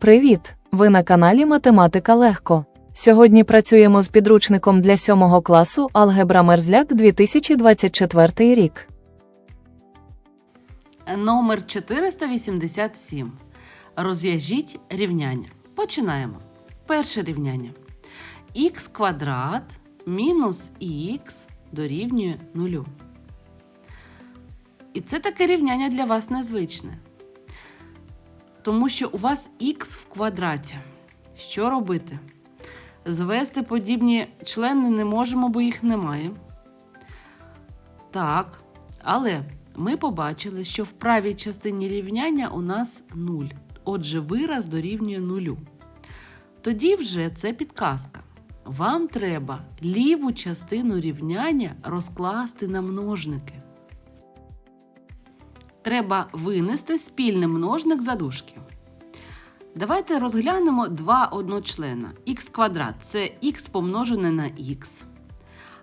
Привіт! Ви на каналі Математика Легко. Сьогодні працюємо з підручником для 7 класу Алгебра Мерзляк 2024 рік. Номер 487. Розв'яжіть рівняння. Починаємо. Перше рівняння. х квадрат мінус х дорівнює нулю. І це таке рівняння для вас незвичне. Тому що у вас х в квадраті. Що робити? Звести подібні члени не можемо, бо їх немає. Так, але ми побачили, що в правій частині рівняння у нас 0. Отже, вираз дорівнює нулю. Тоді вже це підказка. Вам треба ліву частину рівняння розкласти на множники. Треба винести спільний множник за дужки. Давайте розглянемо два одночлена. х квадрат це х помножене на х.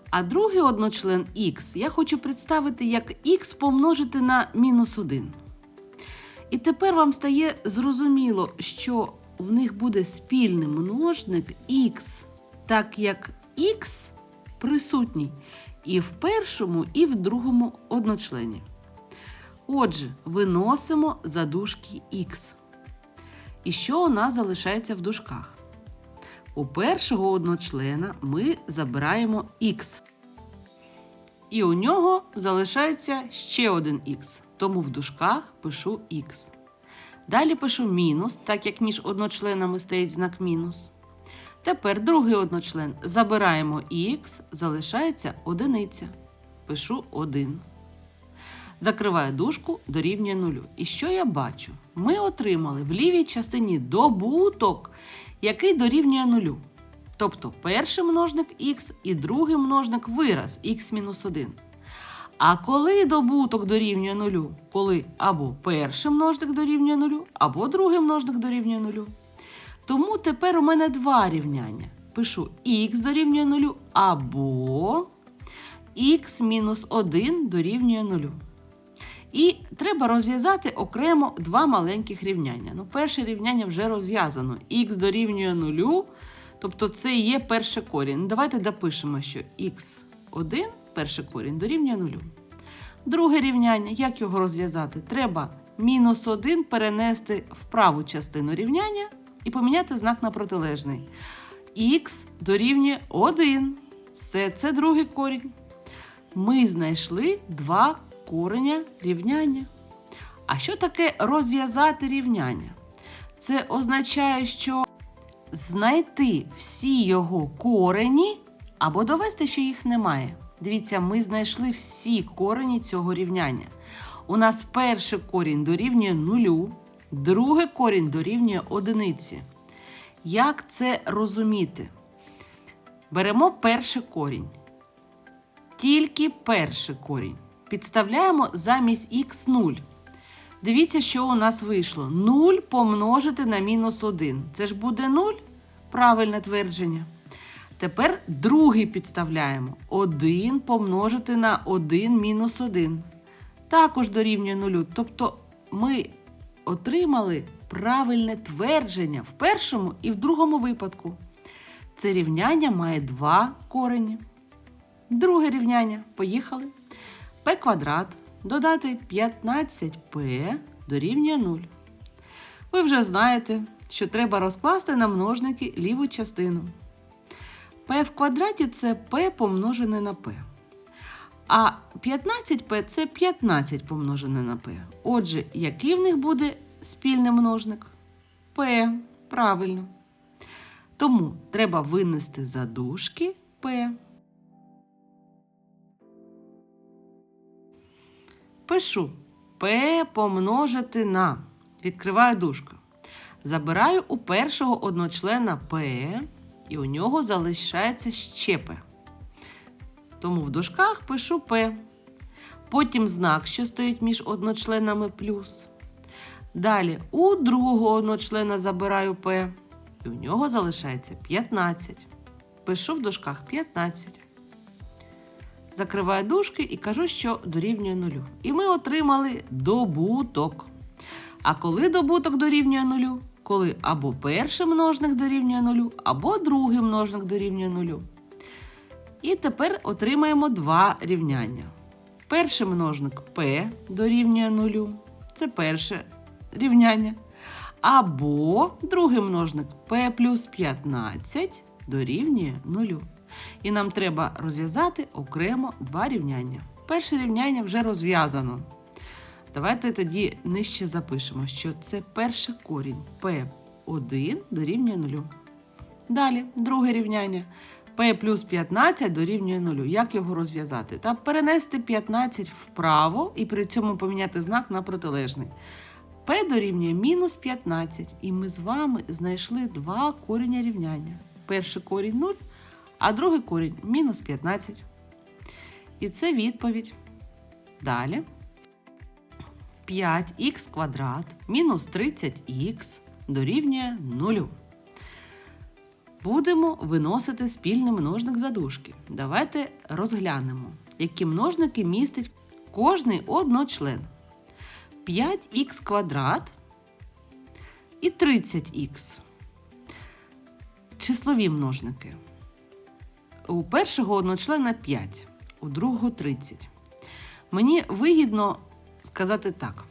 А другий одночлен х я хочу представити як х помножити на мінус 1. І тепер вам стає зрозуміло, що в них буде спільний множник х, так як х присутній і в першому, і в другому одночлені. Отже, виносимо за дужки х. І що у нас залишається в дужках? У першого одночлена ми забираємо х. І у нього залишається ще один х. Тому в дужках пишу х. Далі пишу мінус, так як між одночленами стоїть знак мінус. Тепер другий одночлен забираємо х, залишається одиниця. Пишу 1. Закриваю дужку, дорівнює нулю. І що я бачу? Ми отримали в лівій частині добуток, який дорівнює нулю. Тобто перший множник х і другий множник вираз х-1. А коли добуток дорівнює нулю? Коли або перший множник дорівнює нулю, або другий множник дорівнює нулю. Тому тепер у мене два рівняння. Пишу х дорівнює нулю або х-1 дорівнює нулю. І треба розв'язати окремо два маленьких рівняння. Ну, перше рівняння вже розв'язано. Х дорівнює нулю, тобто це є перший корінь. Ну, давайте допишемо, що х1, перший корінь, дорівнює нулю. Друге рівняння, як його розв'язати? Треба мінус 1 перенести в праву частину рівняння і поміняти знак на протилежний. Х дорівнює 1. Все, це другий корінь. Ми знайшли два кореня рівняння. А що таке розв'язати рівняння? Це означає, що знайти всі його корені або довести, що їх немає. Дивіться, ми знайшли всі корені цього рівняння. У нас перший корінь дорівнює нулю, другий корінь дорівнює одиниці. Як це розуміти? Беремо перший корінь. Тільки перший корінь. Підставляємо замість х 0. Дивіться, що у нас вийшло. 0 помножити на мінус 1. Це ж буде 0? Правильне твердження. Тепер другий підставляємо. 1 помножити на 1 мінус 1. Також дорівнює 0. Тобто ми отримали правильне твердження в першому і в другому випадку. Це рівняння має два корені. Друге рівняння. Поїхали p квадрат додати 15p дорівнює 0. Ви вже знаєте, що треба розкласти на множники ліву частину. p в квадраті це p помножене на p. А 15p це 15 помножене на p. Отже, який в них буде спільний множник? p. Правильно. Тому треба винести за дужки p. Пишу P помножити на. Відкриваю дужку. Забираю у першого одночлена P, і у нього залишається ще P. Тому в дужках пишу P. Потім знак, що стоїть між одночленами плюс. Далі у другого одночлена забираю P, і у нього залишається 15. Пишу в дужках 15 закриваю дужки і кажу, що дорівнює нулю. І ми отримали добуток. А коли добуток дорівнює нулю? коли або перший множник дорівнює нулю, або другий множник дорівнює нулю. І тепер отримаємо два рівняння. Перший множник p дорівнює нулю. Це перше рівняння. Або другий множник p плюс 15 дорівнює нулю. І нам треба розв'язати окремо два рівняння. Перше рівняння вже розв'язано. Давайте тоді нижче запишемо, що це перший корінь p1 дорівнює нулю. Далі, друге рівняння. p плюс 15 дорівнює нулю. Як його розв'язати? Та перенести 15 вправо і при цьому поміняти знак на протилежний. p дорівнює мінус 15, і ми з вами знайшли два коріння рівняння. Перший корінь 0, а другий корінь мінус 15. І це відповідь. Далі. 5х квадрат мінус 30х дорівнює 0. Будемо виносити спільний множник задушки. Давайте розглянемо, які множники містить кожний одночлен. 5х квадрат і 30х. Числові множники. У першого одночлена 5, у другого 30. Мені вигідно сказати так.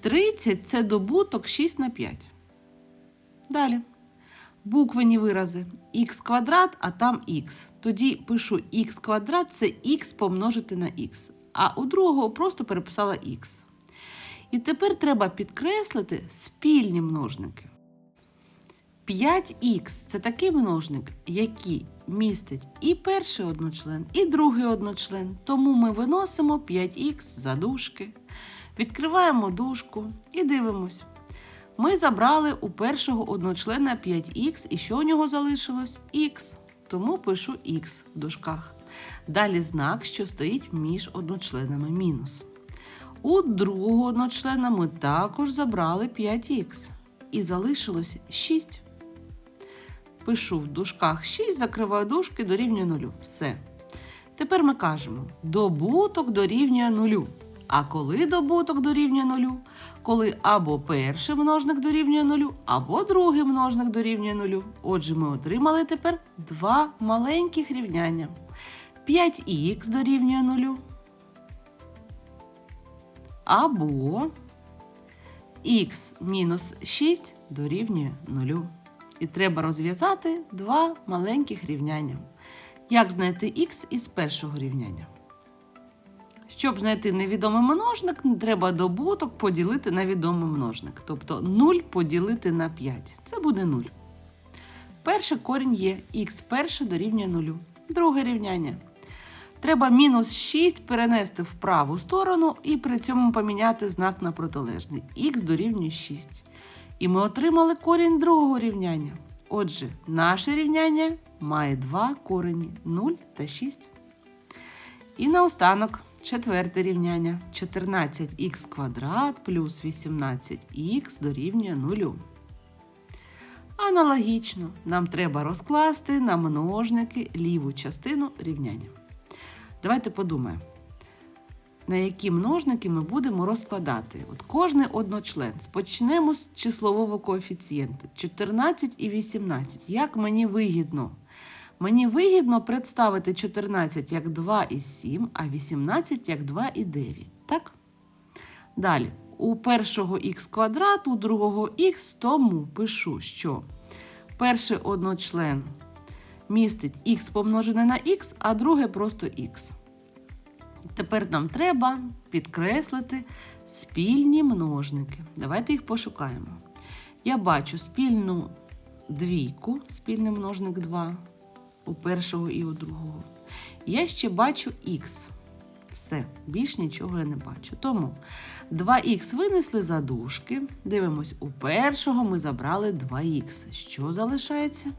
30 це добуток 6 на 5. Далі. Буквені вирази х квадрат, а там х. Тоді пишу х квадрат це х помножити на х. А у другого просто переписала х. І тепер треба підкреслити спільні множники. 5х це такий множник, який містить і перший одночлен, і другий одночлен. Тому ми виносимо 5х за дужки. Відкриваємо дужку і дивимось. Ми забрали у першого одночлена 5х, і що у нього залишилось? Х. Тому пишу х в дужках. Далі знак, що стоїть між одночленами мінус. У другого одночлена ми також забрали 5х. І залишилось 6. Пишу в дужках 6, закриваю дужки, дорівнює 0. Все. Тепер ми кажемо: добуток дорівнює 0. А коли добуток дорівнює 0? Коли або перший множник дорівнює 0, або другий множник дорівнює 0. Отже, ми отримали тепер два маленьких рівняння. 5х дорівнює 0. Або х мінус 6 дорівнює 0. І треба розв'язати два маленьких рівняння. Як знайти х із першого рівняння? Щоб знайти невідомий множник, треба добуток поділити на відомий множник. Тобто 0 поділити на 5. Це буде 0. Перший корінь є х перше дорівнює 0. Друге рівняння. Треба мінус 6 перенести в праву сторону і при цьому поміняти знак на протилежний. х дорівнює 6. І ми отримали корінь другого рівняння. Отже, наше рівняння має два корені 0 та 6. І наостанок четверте рівняння. 14х квадрат плюс 18х дорівнює 0. Аналогічно, нам треба розкласти на множники ліву частину рівняння. Давайте подумаємо, на які множники ми будемо розкладати. От Кожний одночлен. Почнемо з числового коефіцієнта 14 і 18. Як мені вигідно? Мені вигідно представити 14 як 2 і 7, а 18 як 2 і 9. Так? Далі, у першого х квадрат, у другого х, тому пишу, що перший одночлен містить х помножене на х, а друге просто х. Тепер нам треба підкреслити спільні множники. Давайте їх пошукаємо. Я бачу спільну двійку, спільний множник 2 у першого і у другого. Я ще бачу х. Все, більш нічого я не бачу. Тому 2х винесли за дужки. Дивимось, у першого ми забрали 2х. Що залишається?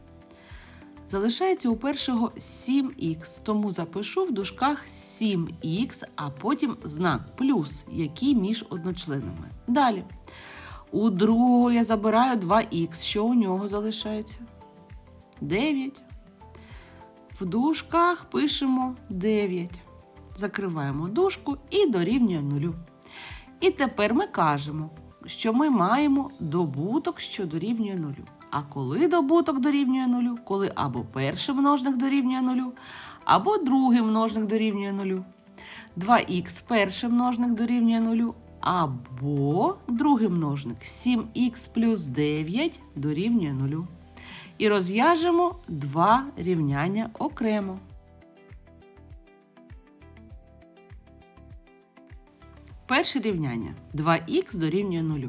Залишається у першого 7х, тому запишу в дужках 7х, а потім знак плюс, який між одночленами. Далі. У другого я забираю 2х. Що у нього залишається? 9. В дужках пишемо 9. Закриваємо дужку і дорівнює 0. І тепер ми кажемо, що ми маємо добуток, що дорівнює нулю. А коли добуток дорівнює нулю, коли або перший множник дорівнює нулю, або другий множник дорівнює нулю. 2х перший множник дорівнює нулю, або другий множник 7х плюс 9 дорівнює нулю. І розв'яжемо два рівняння окремо. Перше рівняння 2х дорівнює 0.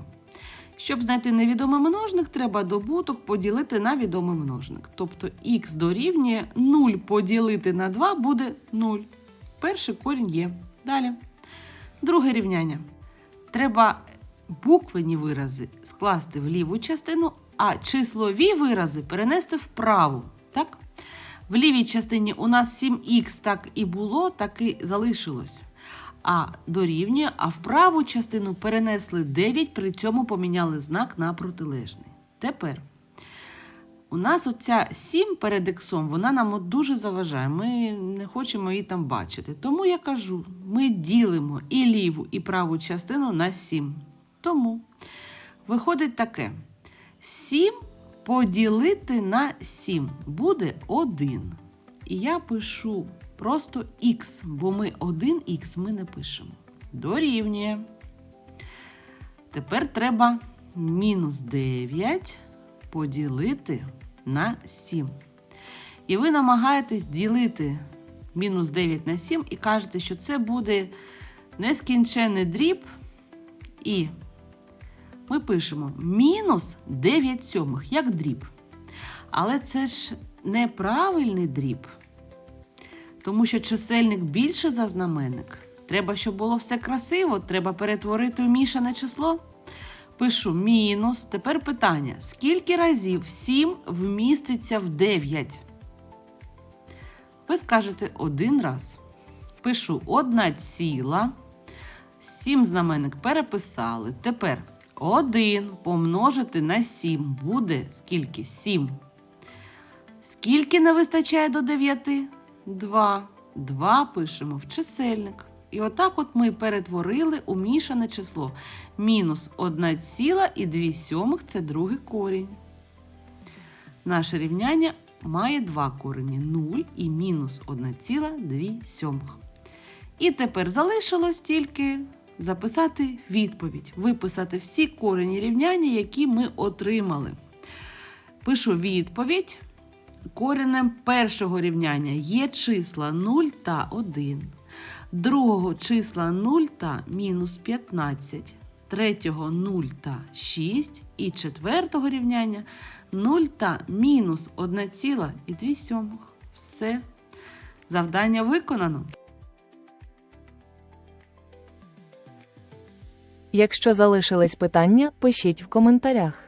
Щоб знайти невідомий множник, треба добуток поділити на відомий множник. Тобто х дорівнює 0 поділити на 2 буде 0. Перший корінь є. Далі. Друге рівняння. Треба буквені вирази скласти в ліву частину, а числові вирази перенести в праву. Так? В лівій частині у нас 7х так і було, так і залишилось. А дорівнює, а в праву частину перенесли 9, при цьому поміняли знак на протилежний. Тепер у нас оця 7 перед іксом, вона нам от дуже заважає. Ми не хочемо її там бачити. Тому я кажу: ми ділимо і ліву, і праву частину на 7. Тому виходить таке: 7 поділити на 7 буде 1. І я пишу просто х, бо ми 1х ми не пишемо. Дорівнює. Тепер треба мінус 9 поділити на 7. І ви намагаєтесь ділити мінус 9 на 7 і кажете, що це буде нескінчений дріб. І ми пишемо мінус 9 сьомих, як дріб. Але це ж неправильний дріб. Тому що чисельник більше за знаменник. Треба, щоб було все красиво, треба перетворити в мішане число. Пишу мінус. Тепер питання: скільки разів 7 вміститься в 9? Ви скажете один раз. Пишу 1 ціла. 7 знаменник переписали. Тепер 1 помножити на 7 буде скільки? 7. Скільки не вистачає до 9? 2. 2 пишемо в чисельник. І отак от ми перетворили у мішане число. Мінус 1 ціла і 2 сьомих – це другий корінь. Наше рівняння має два корені 0 і мінус 1 ціла 2 сьомих. І тепер залишилось тільки записати відповідь, виписати всі корені рівняння, які ми отримали. Пишу відповідь. Коренем першого рівняння є числа 0 та 1, другого числа 0 та мінус 15, третього 0 та 6 і четвертого рівняння 0 та мінус 1 ціла і 2 сьомих. Все. Завдання виконано. Якщо залишились питання, пишіть в коментарях.